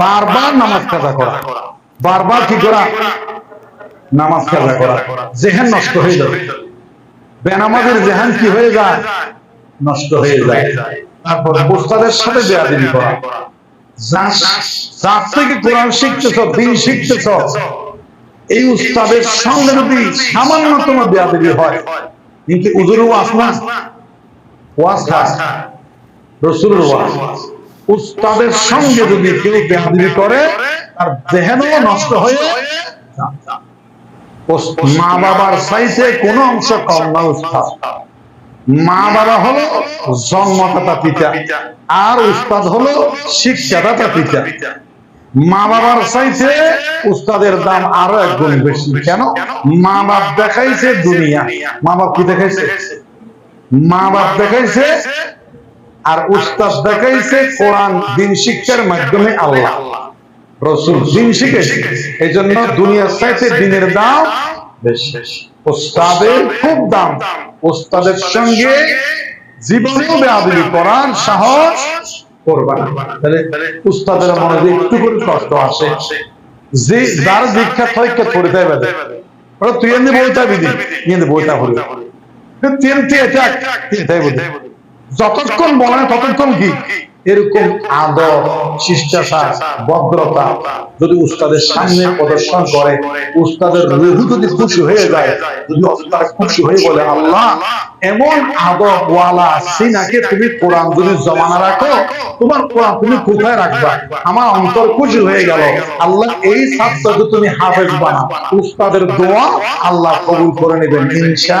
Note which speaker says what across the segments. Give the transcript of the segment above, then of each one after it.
Speaker 1: বারবার নামাজ কাজা করা। বারবার কি করা? নামাজ কাজা করা। জেহান নষ্ট হয়ে যাবে। বেনামাজের জেহান কি হয়ে যায়? নষ্ট হয়ে যায়। তারপর উস্তাদের সাথে বেয়াদিবি করা। যার থেকে কোরআন শিখতেছ দিন শিখতেছ এই উস্তাদের সঙ্গে যদি সামান্যতম বেয়াদিবি হয়। কিন্তু উজুরু ওয়াজ না। ওয়াজ খাস রসুল ওয়াজ। উস্তাদের সঙ্গে যদি কেউ বেয়াদিবি করে, তার দেহেনও নষ্ট হয়ে মা বাবার সাইতে কোন অংশ কম না উস্তাদ। মা বাবা হলো জন্মদাতা পিতা, আর উস্তাদ হলো শিক্ষাদাতা পিতা। মা বাবার চাইছে উস্তাদের দাম আরও এক গুণ বেশি। কেন? মা বাপ দেখাইছে দুনিয়া। মা বাপ কি দেখাইছে? মা বাপ দেখাইছে আর উস্তাদ দেখাইছে কোরআন, দিন শিক্ষার মাধ্যমে আল্লাহ। রসুল দিন শিখেছে। এই জন্য দুনিয়ার চাইতে দিনের দাম বেশি। খুব দাম। উস্তাদের সঙ্গে জীবনেও করার সাহস তাহলে উস্তাদের মনে যে একটু করে কষ্ট আসে যে যার দীক্ষা করে তুই এমনি বলতে বিধি এমনি বলতে হবে তিন তিন এটাই বলি যতক্ষণ বলে ততক্ষণ কি? এরকম আদর, শিষ্টাচার, ভদ্রতা যদি উস্তাদের সামনে প্রদর্শন করে, উস্তাদের রুহু যদি খুশি হয়ে যায়, যদি উস্তাদ খুশি হয়ে বলে, আল্লাহ, এমন আদর ওয়ালা সিনাকে তুমি কোরআন যদি জমানা রাখো? তোমার কোরআন তুমি কোথায় রাখবা? আমার অন্তর খুশি হয়ে গেল। আল্লাহ, এই ছাত্রকে তুমি হাফেজ বানা উস্তাদের দোয়া আল্লাহ কবুল করে নেবেন, ইনশা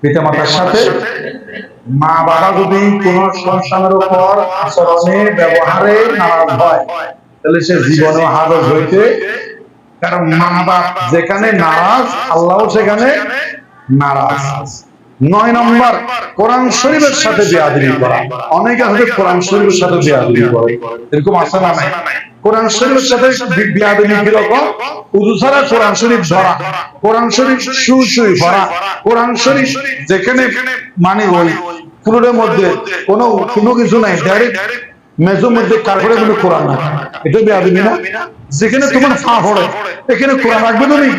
Speaker 1: পিতা মাতার সাথে। মা বাবা যদি কোন সন্তানের উপর আচরণে, ব্যবহারে নারাজ হয়, তাহলে সে জীবনে হাজর হইতে কারণ মা বাপ যেখানে নারাজ আল্লাহ সেখানে নারাজ। নয় নম্বর, কোরআন শরীফের সাথে বেয়াদবি করা। অনেকে আছে কোরআন শরীফের সাথে বেয়াদবি করে। এরকম না নাই? কোরআন শরীফের সাথে বেয়াদবি কীরকম উজু ছাড়া কোরআন শরীফ ধরা। কোরআন শরীফ সুই সুই ভরা। কোরআন শরীফ যেখানে মানে ওই মধ্যে কোনো কোনো কিছু নাই ডাইরেক্ট মধ্যে কোনো কোরআন না এটা না? যেখানে তোমার ফা পড়ে, এখানে কোরআন রাখবে তুমি।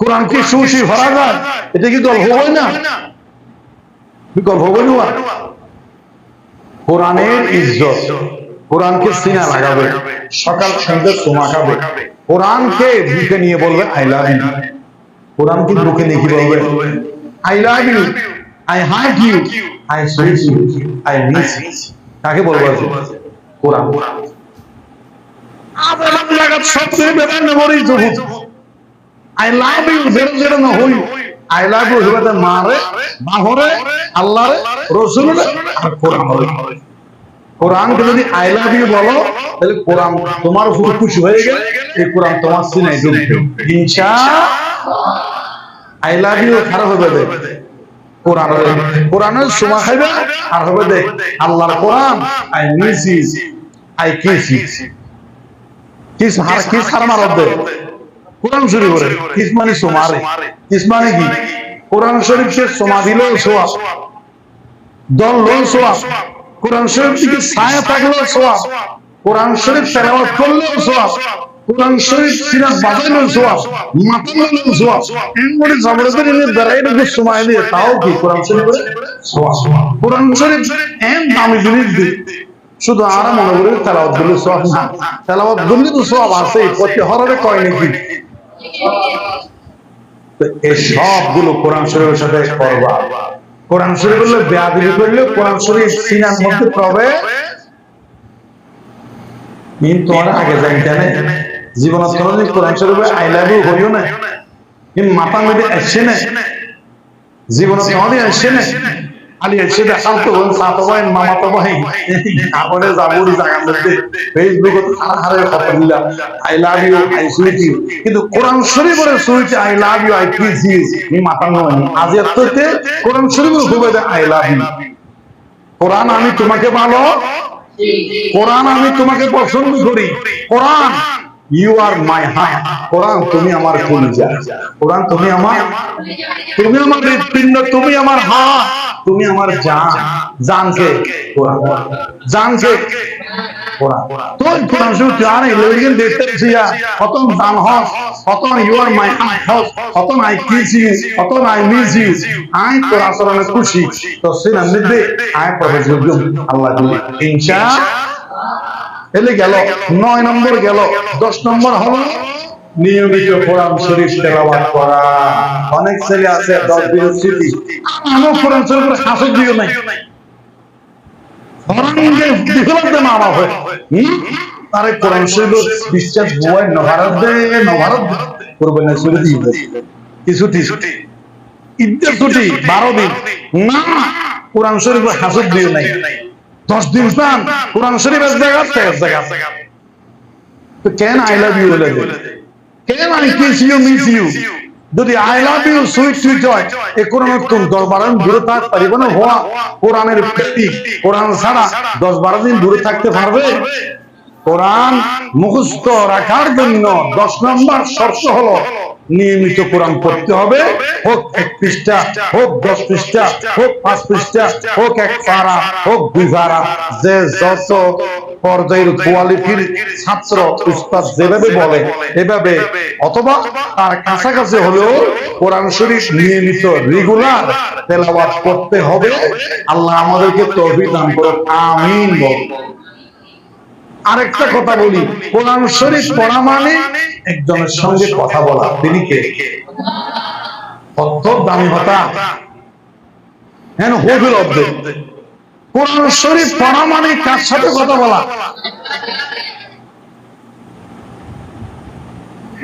Speaker 1: কোরআন কি সুশি ভরা যায় এটা কি গল্প হয় না? কি গল্প হয় না? কোরআনের ইজ্জত। কোরআনকে সিনা লাগাবে। সকাল সন্ধ্যে সোমা খাবে কোরআনকে বুকে নিয়ে বলবে আই লাভ ইউ। কোরআনকে বুকে নিয়ে কি বলবে? I love you. I heart you. I sweet you. I miss কাকে বলব কোরআন। আবার লাগাত সবচেয়ে বেদান মেমোরি জহুদ আই লাভ ইউ যেটা যেটা না হই। আই লাভ ইউ হিবাতে মারে বাহরে আল্লাহরে রসুলরে আর কোরআন কোরআনকে যদি আই লাভ ইউ বলো, তাহলে কোরআন তোমার উপর খুশি হয়ে গেলে, এই কোরআন তোমার সিনাই ঢুকবে ইনশা আই লাভ ইউ খারাপ হবে দে। কোরআন কোরআনের সময় খাইবে, আর হবে দে। আল্লাহর Quran, I miss you I kiss you kiss her kiss her মারব দে। কোরআন শরীফ করে। কিস মানে সোমারে কিস মানে কি? কোরআন শরীফকে সোমা দিলেও সোয়া দল লোন সোয়া কোরআন শরীফ থেকে ছায়া থাকলেও সোয়া কোরআন শরীফ তেলাওয়াত করলেও সোয়া কোরআন শরীফ সিরাত বাজাইলেও সোয়া মাথা মারলেও সোয়া এমনি জবরে করে নিয়ে বেড়াই রেখে সময় দিয়ে তাও কি কোরআন শরীফ করে? সোয়া কোরআন শরীফ এম দামি জিনিস শুধু আর মনে করি তেলাওয়াত সোয়াব না। তেলাওয়াত তো সোয়াব আছে প্রতি কয় নাকি? এই সবগুলো কোরআন শরীফের সাথে করবা কোরআন শরীফ বললে বেআরি করলে কোরআন শরীফ সিনার মধ্যে প্রবেশ কিন্তু তোমার আগে যাই জানে জীবন কোনদিন কোরআন শরীফে আই লাভ ইউ হইও না কিন্তু মাথা মধ্যে আসছে না জীবন কোনদিন আসছে না খালি এসে দেখাল তো সাত ভাই মামা তো ভাই আপনি যাবুরি জায়গা মধ্যে ফেসবুকে হারে কথা দিলাম I love you I sweet you কিন্তু কোরআন শরীফের sweet I love you I kiss you নি মাথা নয় আজ এততে কোরআন শরীফের খুব আই লাভ ইউ কোরআন আমি তোমাকে ভালো কোরআন আমি তোমাকে পছন্দ করি। কোরআন ইউ আর মাই হার্ট কোরআন, তুমি আমার কলিজা। কোরআন, তুমি আমার তুমি আমার হৃৎপিণ্ড, তুমি আমার হাত। তুমি আমার জান। জানকে কোরআন। জানকে আল্লাহ এলে গেল, নয় নম্বর গেল, দশ নম্বর হলো নিয়মিত কোরআন শরীফ তেলাওয়াত করা। অনেক ছেলে আছে, দশ দিনের স্মৃতি আমার কোরআন শরীফের হাসর দিও নাই। কোরআন শরীফ দিন। হাসর দিও নাই। দশ দিন পান কোরআন শরীফ এক জায়গা আছে এক জায়গা তো কেন আই লাভ ইউ বলে কেন I kiss you miss you যদি I love you sweet sweet হয়, এ কোরআন তুম দশ বারো দিন দূরে থাকতে পারিব না? হওয়া কোরআনের প্রেমিক কোরআন ছাড়া দশ বারো দিন দূরে থাকতে পারবে? কোরআন মুখস্থ রাখার জন্য দশ নম্বর শর্ত হলো নিয়মিত কোরআন পড়তে হবে। হোক এক পৃষ্ঠা হোক দশ পৃষ্ঠা হোক পাঁচ পৃষ্ঠা হোক এক পারা হোক দুই পারা। যে যত পর্যায়ের কোয়ালিটির ছাত্র উস্তাদ যেভাবে বলে এভাবে অথবা তার কাছাকাছি হলেও কোরআন শরীফ নিয়মিত রেগুলার তেলাওয়াত করতে হবে। আল্লাহ আমাদেরকে তৌফিক দান করুন আমিন বল। আরেকটা কথা বলি। কোরআন শরীফ পড়া মানে একজনের সঙ্গে কথা বলা। তিনি কে? অর্থ দামি হতা হ্যাঁ হোটেল অব্দে। কোরআন শরীফ পড়া মানে কার সাথে কথা বলা?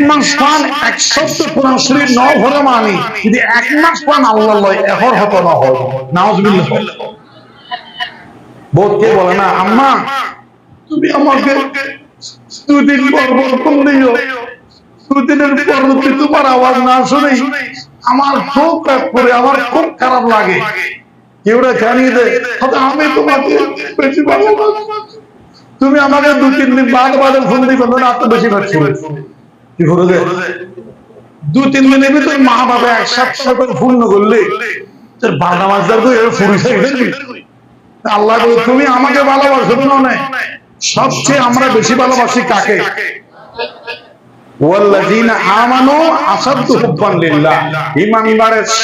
Speaker 1: মানি মাস তুমি আমাকে দুদিন পর পর ফোন দিও দুদিনের পর যদি তোমার আওয়াজ না শুনি আমার খুব রাগ করে, আমার খুব খারাপ লাগে। কেউরা জানিয়ে আমি তোমাকে বেশি ভালোবাসি। তুমি আমাকে দু, তিন দিন বাদ বাদে ফোন দিবে, না এত বেশি পাচ্ছি কি করে দে, তিন দিনের ভিতর মা বাবা একসাথে সাথে পূর্ণ করলে তোর আল্লাহ তুমি আমাকে ভালোবাসো না। সবচেয়ে আমরা বেশি ভালোবাসি কাকে?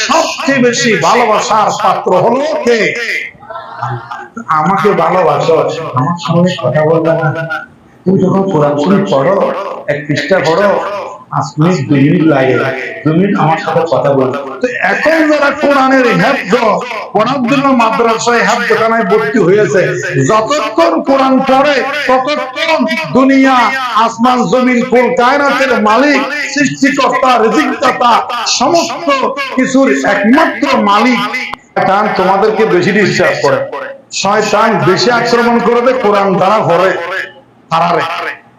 Speaker 1: সবচেয়ে বেশি ভালোবাসার পাত্র হলো কে? আমাকে ভালোবাসো। আমার সঙ্গে কথা বলবে না। তুমি যখন কোরআন পড়ো, এক পৃষ্ঠা পড়ো লাগে আমার সাথে কথা তো এখন যারা কোরআনের মাদ্রাসায় ভর্তি হয়েছে, যতক্ষণ কোরআন পড়ে, ততক্ষণ দুনিয়া, আসমান, জমিন কুল কায়নাতের মালিক, সৃষ্টিকর্তা, রিজিকদাতা, সমস্ত কিছুর একমাত্র মালিক শয়তান তোমাদেরকে বেশি ডিস্টার্ব করে। শয়তান বেশি আক্রমণ করবে কোরআন দ্বারা ঘরে হারারে।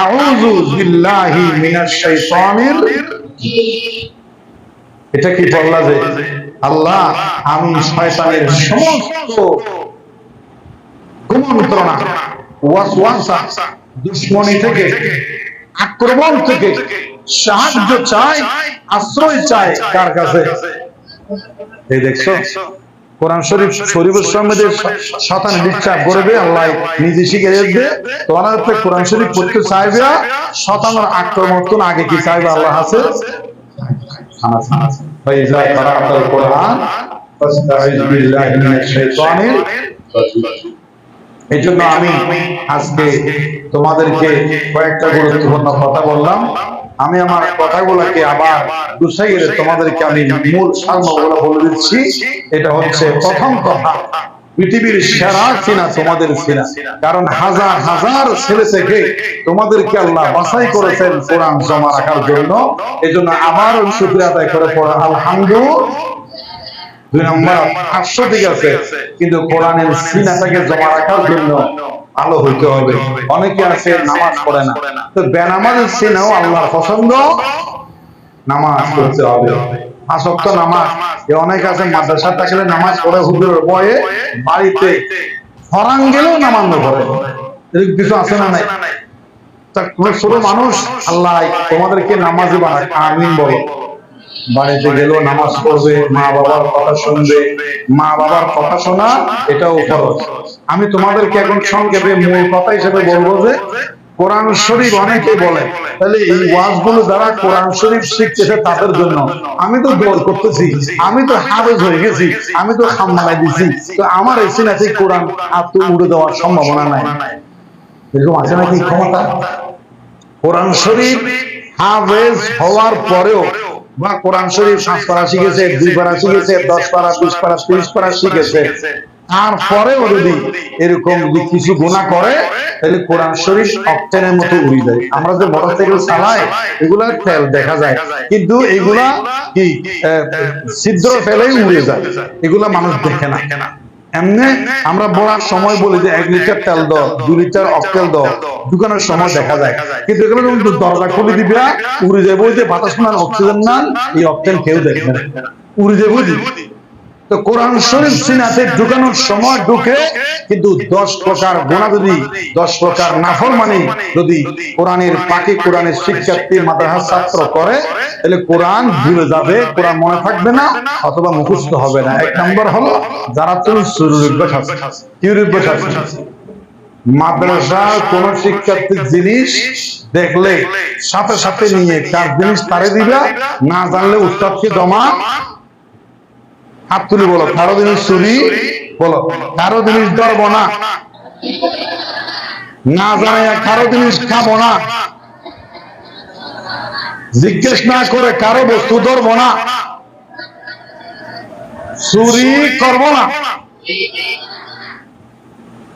Speaker 1: আউযু বিল্লাহি মিনাশ শাইতানির এটা কি বললা যে আল্লাহ আমি শয়তানের সমস্ত কুমন্ত্রণা ওয়াসওয়াসা, দুশ্মনী থেকে, আক্রমণ থেকে সাহায্য চাই আশ্রয় চাই কার কাছে? এই দেখছ? কোরআন শরীফ শরীফের সঙ্গে সাতান ডিস্টার্ব করবে আল্লাহ নিজে শিখে দেবে। তোমার হচ্ছে কোরআন শরীফ পড়তে চাইবে সাতানোর আক্রমণ আগে কি চাইবে আল্লাহ আছে এই জন্য আমি আজকে তোমাদেরকে কয়েকটা গুরুত্বপূর্ণ কথা বললাম। আমি আমার কথাগুলোকে আবার গুছাইয়ে তোমাদেরকে আমি মূল সার্মগুলো বলে দিচ্ছি। এটা হচ্ছে প্রথম কথা। পৃথিবীর সেরা সিনা তোমাদের সিনা। কারণ হাজার হাজার ছেলে থেকে তোমাদেরকে আল্লাহ বাছাই করেছেন কোরআন জমা রাখার জন্য। এই জন্য। আবার শুক্রিয়া আদায় করে পড়া আলহামদুলিল্লাহ দুই নম্বর হাস্য ঠিক আছে। কিন্তু কোরআনের সিনাটাকে জমা রাখার জন্য ভালো হইতে হবে। অনেকে আছে নামাজ পড়ে না। তো বেনামাজের সিনাও আল্লাহর পছন্দ। নামাজ পড়তে হবে। আসক্ত নামাজ। এ অনেক আছে মাদ্রাসা থাকলে নামাজ পড়ে হুজুরের বয়ে বাড়িতে ফরান গেলেও নামাজ পড়ে। কিছু আছে না নাই? তোমরা ছোট মানুষ আল্লাহ তোমাদেরকে নামাজি বানায় আমিন বলো। বাড়িতে গেলেও নামাজ পড়বে মা বাবার কথা শুনবে। মা বাবার কথা শোনা এটাও খরচ আমি তোমাদেরকে এখন সংক্ষেপে মূল কথা হিসেবে বলব যে, কোরআন শরীফ অনেকে বলে, তাহলে এই ওয়াজগুলো যারা কোরআন শরীফ শিখতেছে তাদের জন্য। আমি তো দোয়ার করতেছি, আমি তো হাফেজ হয়ে গেছি, আমি তো খাম্মালাই দিছি। তো আমার এই সিনাতে কোরআন আর তো উড়ে দেওয়ার সম্ভাবনা নাই। এরকম আছে নাকি ক্ষমতা? কোরআন শরীফ হাফেজ হওয়ার পরেও বা কোরআন শরীফ পাঁচ পারা শিখেছে, দুই পারা শিখেছে, দশ পারা, বিশ পারা, ত্রিশ পারা শিখেছে। তারপরেও যদি এরকম কিছু গুণা করে তাহলে কোরআন শরীফ অক্টেনের মতো উড়ে যায়। আমরা যে মোটরসাইকেল চালাই এগুলা তেল দেখা যায়। কিন্তু এগুলা কি? ছিদ্র ফেলেই উড়ে যায়। এগুলা মানুষ দেখে না। এমনি আমরা বলার সময় বলি যে এক লিটার তেল দাও দু লিটার অক্টেল দাও দোকানের সময় দেখা যায়। কিন্তু এগুলো যখন দরজা খুলে দিবে উড়ে যাব যে বাতাস অক্সিজেন না এই অক্টেন কেউ দেখবে না। উড়ে যাব তো কোরআন শরীফ সিনাতে ঢুকানোর সময় ঢুকে কিন্তু দশ প্রকার গোনা যদি দশ প্রকার নাফর মানে যদি কোরআনের পাকে কোরআনের শিক্ষার্থী মাদ্রাসা ছাত্র করে, তাহলে কোরআন ভুলে যাবে, কোরআন মনে থাকবে না অথবা মুখস্থ হবে না। এক নম্বর হলো যারা তুমি মাদ্রাসার কোন শিক্ষার্থীর জিনিস দেখলে সাথে সাথে নিয়ে তার জিনিস তারে দিবা, না জানলে উস্তাদকে জমা? হাত তুলি বলো কারও জিনিস চুরি বলো কারও জিনিস ধরবো না না জানে কারও জিনিস খাব না জিজ্ঞেস না করে কারও বস্তু ধরবো না চুরি করব না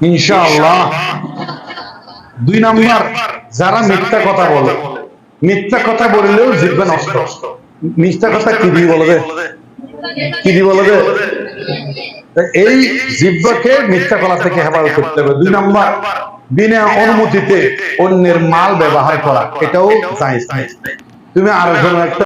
Speaker 1: ইনশাআল্লাহ। দুই নাম্বার, যারা মিথ্যা কথা বলে। মিথ্যা কথা বললেও জিতবে নষ্ট। মিথ্যা কথা কি দিয়ে বলবে কি দিব বলবে এই জিব্বাকে মিথ্যা কলা থেকে হেফাজত করতে হবে। দুই নম্বর, বিনা অনুমতিতে অন্যের মাল ব্যবহার করা, এটাও তুমি আরেকজন একটা